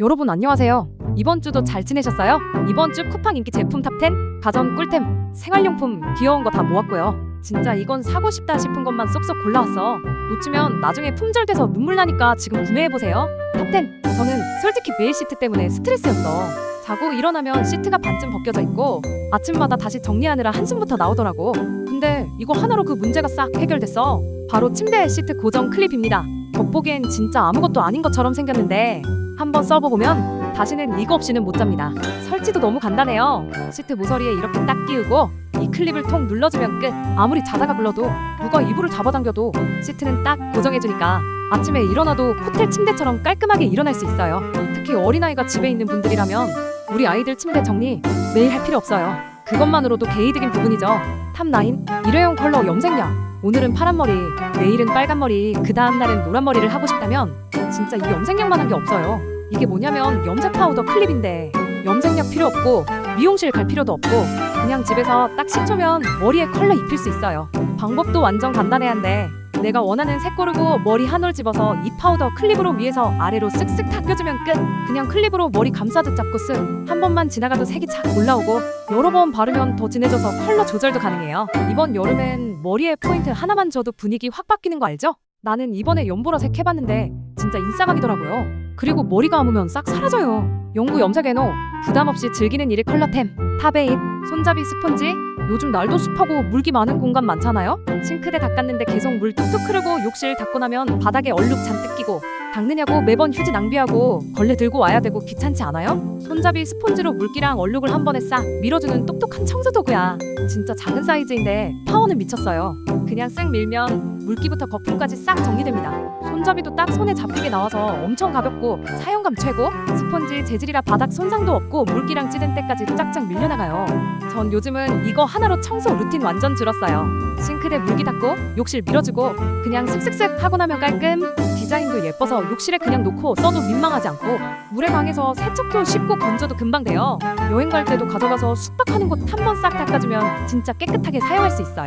여러분 안녕하세요. 이번 주도 잘 지내셨어요? 이번 주 쿠팡 인기 제품 탑10 가전 꿀템 생활용품 귀여운 거 다 모았고요. 진짜 이건 사고 싶다 싶은 것만 쏙쏙 골라왔어. 놓치면 나중에 품절돼서 눈물 나니까 지금 구매해 보세요. 탑10 저는 솔직히 매일 시트 때문에 스트레스였어. 자고 일어나면 시트가 반쯤 벗겨져 있고 아침마다 다시 정리하느라 한숨부터 나오더라고. 근데 이거 하나로 그 문제가 싹 해결됐어. 바로 침대 시트 고정 클립입니다. 겉보기엔 진짜 아무것도 아닌 것처럼 생겼는데 한번 써보면 다시는 이거 없이는 못 잡니다. 설치도 너무 간단해요. 시트 모서리에 이렇게 딱 끼우고 이 클립을 통 눌러주면 끝. 아무리 자다가 불러도 누가 이불을 잡아당겨도 시트는 딱 고정해주니까 아침에 일어나도 호텔 침대처럼 깔끔하게 일어날 수 있어요. 특히 어린아이가 집에 있는 분들이라면 우리 아이들 침대 정리 매일 할 필요 없어요. 그것만으로도 개이득인 부분이죠. 탑9 일회용 컬러 염색약 오늘은 파란 머리, 내일은 빨간 머리, 그 다음 날은 노란 머리를 하고 싶다면 진짜 이 염색약만한 게 없어요. 이게 뭐냐면 염색 파우더 클립인데 염색약 필요 없고 미용실 갈 필요도 없고 그냥 집에서 딱 10초면 머리에 컬러 입힐 수 있어요. 방법도 완전 간단해 한데 내가 원하는 색 고르고 머리 한 올 집어서 이 파우더 클립으로 위에서 아래로 쓱쓱 닦여주면 끝. 그냥 클립으로 머리 감싸듯 잡고 쓱. 한 번만 지나가도 색이 착 올라오고 여러 번 바르면 더 진해져서 컬러 조절도 가능해요. 이번 여름엔 머리에 포인트 하나만 줘도 분위기 확 바뀌는 거 알죠? 나는 이번에 연보라색 해봤는데 진짜 인싸각이더라고요. 그리고 머리 감으면 싹 사라져요. 영구 염색에노 부담 없이 즐기는 일일 컬러템 탑에잇 손잡이 스펀지 요즘 날도 습하고 물기 많은 공간 많잖아요. 싱크대 닦았는데 계속 물 뚝뚝 흐르고 욕실 닦고 나면 바닥에 얼룩 잔뜩 끼고 닦느냐고 매번 휴지 낭비하고 걸레 들고 와야 되고 귀찮지 않아요? 손잡이 스펀지로 물기랑 얼룩을 한 번에 싹 밀어주는 똑똑한 청소 도구야. 진짜 작은 사이즈인데 파워는 미쳤어요. 그냥 쓱 밀면 물기부터 거품까지 싹 정리됩니다. 손잡이도 딱 손에 잡히게 나와서 엄청 가볍고 사용감 최고. 스펀지 재질이라 바닥 손상도 없고 물기랑 찌든 때까지 짝짝 밀려나가요. 전 요즘은 이거 하나로 청소 루틴 완전 줄었어요. 싱크대 물기 닦고 욕실 밀어주고 그냥 슥슥슥 하고 나면 깔끔. 디자인도 예뻐서 욕실에 그냥 놓고 써도 민망하지 않고 물에 강해서 세척도 쉽고 건져도 금방 돼요. 여행 갈 때도 가져가서 숙박하는 곳 한 번 싹 닦아주면 진짜 깨끗하게 사용할 수 있어요.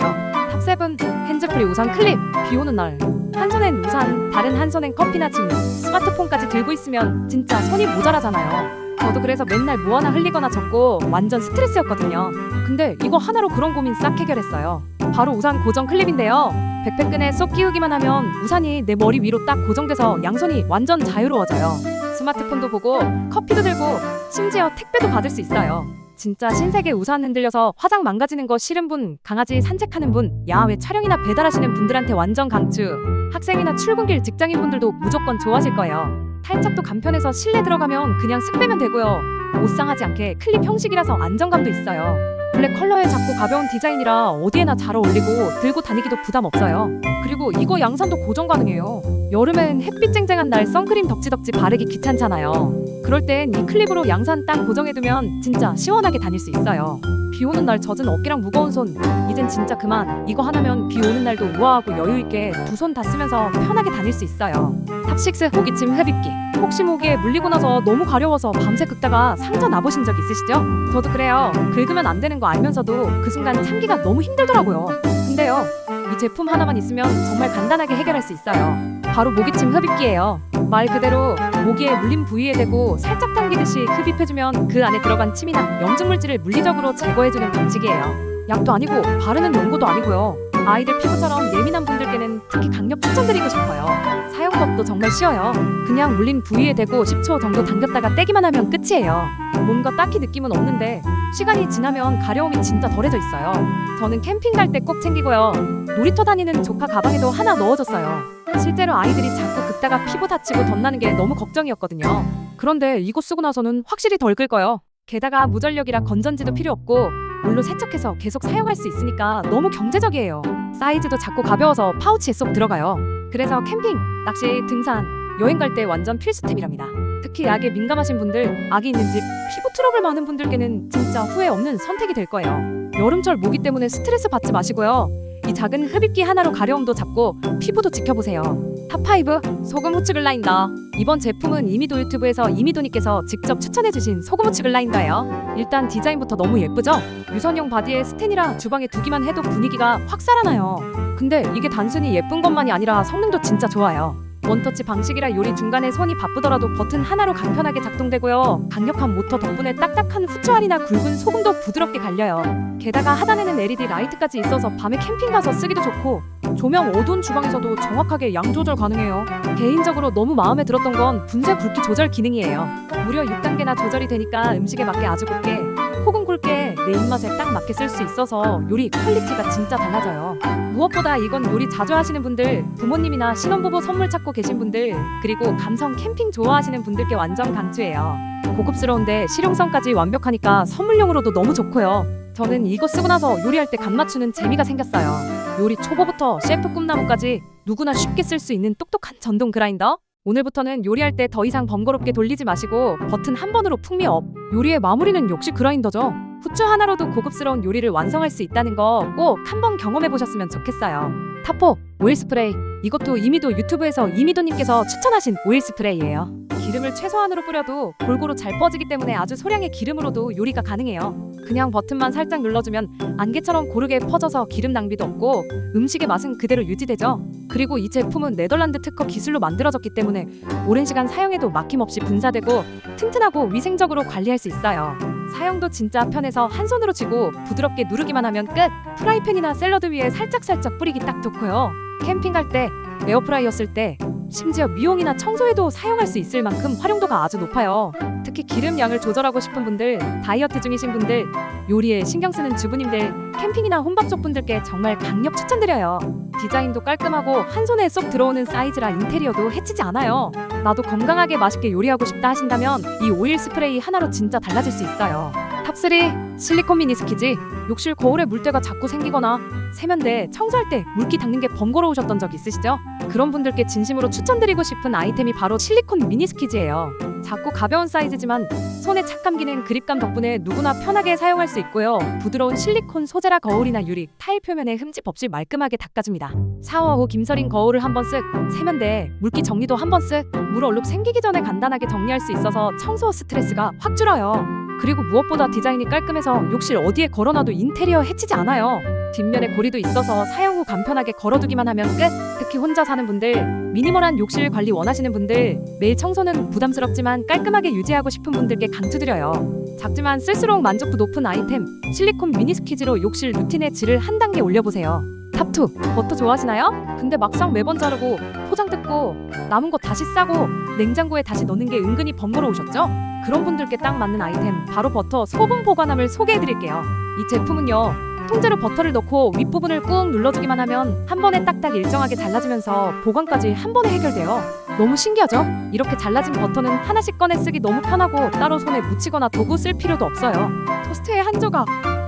탑7 핸즈프리 우산 클립 비 오는 날 한 손엔 우산 다른 한 손엔 커피나 침 스마트폰까지 들고 있으면 진짜 손이 모자라잖아요. 저도 그래서 맨날 뭐 하나 흘리거나 적고 완전 스트레스였거든요. 근데 이거 하나로 그런 고민 싹 해결했어요. 바로 우산 고정 클립인데요. 백팩끈에 쏙 끼우기만 하면 우산이 내 머리 위로 딱 고정돼서 양손이 완전 자유로워져요. 스마트폰도 보고 커피도 들고 심지어 택배도 받을 수 있어요. 진짜 신세계 우산 흔들려서 화장 망가지는 거 싫은 분, 강아지 산책하는 분, 야외 촬영이나 배달하시는 분들한테 완전 강추. 학생이나 출근길 직장인분들도 무조건 좋아하실 거예요. 탈착도 간편해서 실내 들어가면 그냥 슥 빼면 되고요. 옷 상하지 않게 클립 형식이라서 안정감도 있어요. 블랙 컬러의 작고 가벼운 디자인이라 어디에나 잘 어울리고 들고 다니기도 부담 없어요. 그리고 이거 양산도 고정 가능해요. 여름엔 햇빛 쨍쨍한 날 선크림 덕지덕지 바르기 귀찮잖아요. 그럴 땐 이 클립으로 양산 딱 고정해두면 진짜 시원하게 다닐 수 있어요. 비 오는 날 젖은 어깨랑 무거운 손 이젠 진짜 그만 이거 하나면 비 오는 날도 우아하고 여유 있게 두 손 다 쓰면서 편하게 다닐 수 있어요. 탑식스 모기침 흡입기 혹시 모기에 물리고 나서 너무 가려워서 밤새 긁다가 상처 나보신 적 있으시죠? 저도 그래요. 긁으면 안 되는 거 알면서도 그 순간 참기가 너무 힘들더라고요. 근데요. 이 제품 하나만 있으면 정말 간단하게 해결할 수 있어요. 바로 모기침 흡입기예요. 말 그대로 모기에 물린 부위에 대고 살짝 당기듯이 흡입해주면 그 안에 들어간 침이나 염증 물질을 물리적으로 제거해주는 방식이에요. 약도 아니고 바르는 연고도 아니고요. 아이들 피부처럼 예민한 분들께는 특히 강력 추천드리고 싶어요. 사용 법도 정말 쉬워요. 그냥 물린 부위에 대고 10초 정도 당겼다가 떼기만 하면 끝이에요. 뭔가 딱히 느낌은 없는데 시간이 지나면 가려움이 진짜 덜해져 있어요. 저는 캠핑 갈 때 꼭 챙기고요. 놀이터 다니는 조카 가방에도 하나 넣어줬어요. 실제로 아이들이 자꾸 긁다가 피부 다치고 덧나는 게 너무 걱정이었거든요. 그런데 이거 쓰고 나서는 확실히 덜 긁어요. 게다가 무전력이라 건전지도 필요 없고 물로 세척해서 계속 사용할 수 있으니까 너무 경제적이에요. 사이즈도 작고 가벼워서 파우치에 쏙 들어가요. 그래서 캠핑, 낚시, 등산, 여행 갈 때 완전 필수템이랍니다. 특히 약에 민감하신 분들, 아기 있는 집, 피부 트러블 많은 분들께는 진짜 후회 없는 선택이 될 거예요. 여름철 모기 때문에 스트레스 받지 마시고요. 이 작은 흡입기 하나로 가려움도 잡고 피부도 지켜보세요. 탑5 소금 후추 글라인더 이번 제품은 이미도 유튜브에서 이미도님께서 직접 추천해주신 소금 후추 글라인더예요. 일단 디자인부터 너무 예쁘죠? 유선형 바디에 스텐이라 주방에 두기만 해도 분위기가 확 살아나요. 근데 이게 단순히 예쁜 것만이 아니라 성능도 진짜 좋아요. 원터치 방식이라 요리 중간에 손이 바쁘더라도 버튼 하나로 간편하게 작동되고요. 강력한 모터 덕분에 딱딱한 후추알이나 굵은 소금도 부드럽게 갈려요. 게다가 하단에는 LED 라이트까지 있어서 밤에 캠핑 가서 쓰기도 좋고 조명 어두운 주방에서도 정확하게 양 조절 가능해요. 개인적으로 너무 마음에 들었던 건 분쇄 굵기 조절 기능이에요. 무려 6단계나 조절이 되니까 음식에 맞게 아주 곱게 혹은 굵게 내 입맛에 딱 맞게 쓸 수 있어서 요리 퀄리티가 진짜 달라져요. 무엇보다 이건 요리 자주 하시는 분들, 부모님이나 신혼부부 선물 찾고 계신 분들, 그리고 감성 캠핑 좋아하시는 분들께 완전 강추예요. 고급스러운데 실용성까지 완벽하니까 선물용으로도 너무 좋고요. 저는 이거 쓰고 나서 요리할 때 간 맞추는 재미가 생겼어요. 요리 초보부터 셰프 꿈나무까지 누구나 쉽게 쓸 수 있는 똑똑한 전동 그라인더? 오늘부터는 요리할 때 더 이상 번거롭게 돌리지 마시고 버튼 한 번으로 풍미 업. 요리의 마무리는 역시 그라인더죠. 후추 하나로도 고급스러운 요리를 완성할 수 있다는 거 꼭 한번 경험해 보셨으면 좋겠어요. 타포 오일 스프레이 이것도 이미도 유튜브에서 이미도님께서 추천하신 오일 스프레이예요. 기름을 최소한으로 뿌려도 골고루 잘 퍼지기 때문에 아주 소량의 기름으로도 요리가 가능해요. 그냥 버튼만 살짝 눌러주면 안개처럼 고르게 퍼져서 기름 낭비도 없고 음식의 맛은 그대로 유지되죠. 그리고 이 제품은 네덜란드 특허 기술로 만들어졌기 때문에 오랜 시간 사용해도 막힘없이 분사되고 튼튼하고 위생적으로 관리할 수 있어요. 사용도 진짜 편해서 한 손으로 쥐고 부드럽게 누르기만 하면 끝. 프라이팬이나 샐러드 위에 살짝살짝 뿌리기 딱 좋고요. 캠핑 갈 때, 에어프라이어 쓸 때, 심지어 미용이나 청소에도 사용할 수 있을 만큼 활용도가 아주 높아요. 특히 기름 양을 조절하고 싶은 분들, 다이어트 중이신 분들, 요리에 신경 쓰는 주부님들, 캠핑이나 혼밥 쪽 분들께 정말 강력 추천드려요. 디자인도 깔끔하고 한 손에 쏙 들어오는 사이즈라 인테리어도 해치지 않아요. 나도 건강하게 맛있게 요리하고 싶다 하신다면 이 오일 스프레이 하나로 진짜 달라질 수 있어요. 탑3 실리콘 미니 스키지 욕실 거울에 물때가 자꾸 생기거나 세면대 청소할 때 물기 닦는 게 번거로우셨던 적 있으시죠? 그런 분들께 진심으로 추천드리고 싶은 아이템이 바로 실리콘 미니 스키즈예요. 작고 가벼운 사이즈지만 손에 착 감기는 그립감 덕분에 누구나 편하게 사용할 수 있고요. 부드러운 실리콘 소재라 거울이나 유리, 타일 표면에 흠집 없이 말끔하게 닦아줍니다. 샤워 후 김서린 거울을 한번 쓱, 세면대 물기 정리도 한번 쓱, 물 얼룩 생기기 전에 간단하게 정리할 수 있어서 청소 스트레스가 확 줄어요. 그리고 무엇보다 디자인이 깔끔해서 욕실 어디에 걸어놔도 인테리어 해치지 않아요. 뒷면에 고리도 있어서 사용 후 간편하게 걸어두기만 하면 끝. 특히 혼자 사는 분들, 미니멀한 욕실 관리 원하시는 분들, 매일 청소는 부담스럽지만 깔끔하게 유지하고 싶은 분들께 강추드려요. 작지만 쓸수록 만족도 높은 아이템, 실리콘 미니 스키즈로 욕실 루틴의 질을 한 단계 올려보세요. 탑2 버터 좋아하시나요? 근데 막상 매번 자르고 포장 뜯고 남은 거 다시 싸고 냉장고에 다시 넣는 게 은근히 번거로우셨죠? 그런 분들께 딱 맞는 아이템 바로 버터 소분 보관함을 소개해드릴게요. 이 제품은요 통째로 버터를 넣고 윗부분을 꾹 눌러주기만 하면 한 번에 딱딱 일정하게 잘라지면서 보관까지 한 번에 해결돼요. 너무 신기하죠? 이렇게 잘라진 버터는 하나씩 꺼내 쓰기 너무 편하고 따로 손에 묻히거나 도구 쓸 필요도 없어요. 토스트에 한 조각,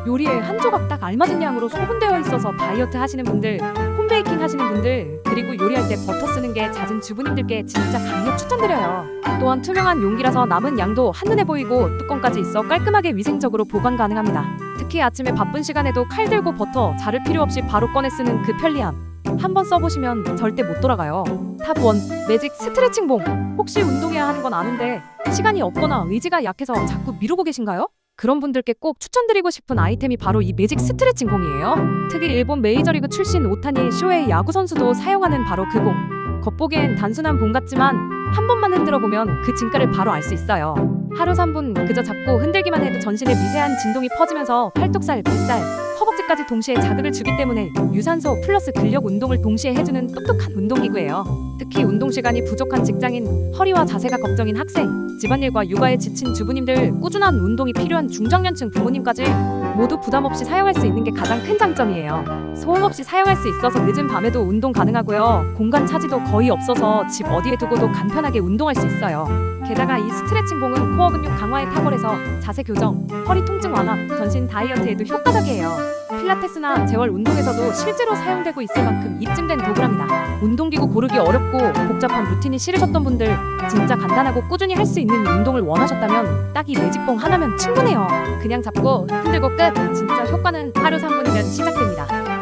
요리에 한 조각 딱 알맞은 양으로 소분되어 있어서 다이어트 하시는 분들, 홈베이킹 하시는 분들, 그리고 요리할 때 버터 쓰는 게 잦은 주부님들께 진짜 강력 추천드려요. 또한 투명한 용기라서 남은 양도 한눈에 보이고 뚜껑까지 있어 깔끔하게 위생적으로 보관 가능합니다. 특히 아침에 바쁜 시간에도 칼 들고 버터 자를 필요 없이 바로 꺼내 쓰는 그 편리함. 한번 써보시면 절대 못 돌아가요. 탑 1 매직 스트레칭 봉. 혹시 운동해야 하는 건 아는데 시간이 없거나 의지가 약해서 자꾸 미루고 계신가요? 그런 분들께 꼭 추천드리고 싶은 아이템이 바로 이 매직 스트레칭 봉이에요. 특히 일본 메이저리그 출신 오타니 쇼헤이 야구 선수도 사용하는 바로 그 봉. 겉보기엔 단순한 봉 같지만 한 번만 흔들어 보면 그 진가를 바로 알 수 있어요. 하루 3분 그저 잡고 흔들기만 해도 전신에 미세한 진동이 퍼지면서 팔뚝살, 뱃살, 허벅 지까지 동시에 자극을 주기 때문에 유산소 플러스 근력 운동을 동시에 해주는 똑똑한 운동기구예요. 특히 운동 시간이 부족한 직장인, 허리와 자세가 걱정인 학생, 집안일과 육아에 지친 주부님들, 꾸준한 운동이 필요한 중장년층 부모님까지 모두 부담 없이 사용할 수 있는 게 가장 큰 장점이에요. 소음 없이 사용할 수 있어서 늦은 밤에도 운동 가능하고요. 공간 차지도 거의 없어서 집 어디에 두고도 간편하게 운동할 수 있어요. 게다가 이 스트레칭 봉은 코어 근육 강화에 탁월해서 자세 교정, 허리 통증 완화, 전신 다이어트에도 효과적이에요. 필라테스나 재활 운동에서도 실제로 사용되고 있을 만큼 입증된 도구랍니다. 운동기구 고르기 어렵고 복잡한 루틴이 싫으셨던 분들 진짜 간단하고 꾸준히 할 수 있는 운동을 원하셨다면 딱 이 매직봉 하나면 충분해요. 그냥 잡고 흔들고 끝. 진짜 효과는 하루 3분이면 시작됩니다.